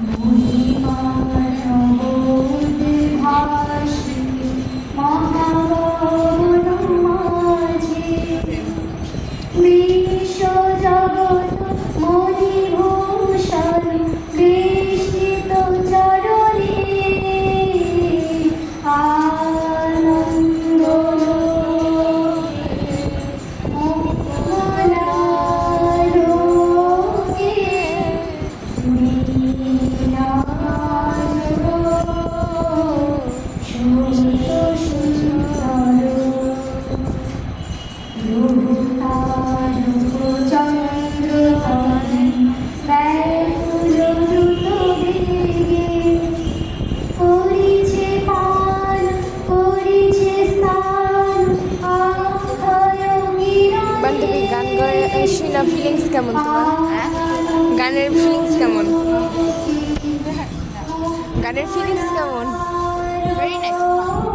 无一方。শুনা feelings কেমন তোমার? গানের ফিলিংস কেমন? গানের ফিলিংস কেমন? Very nice.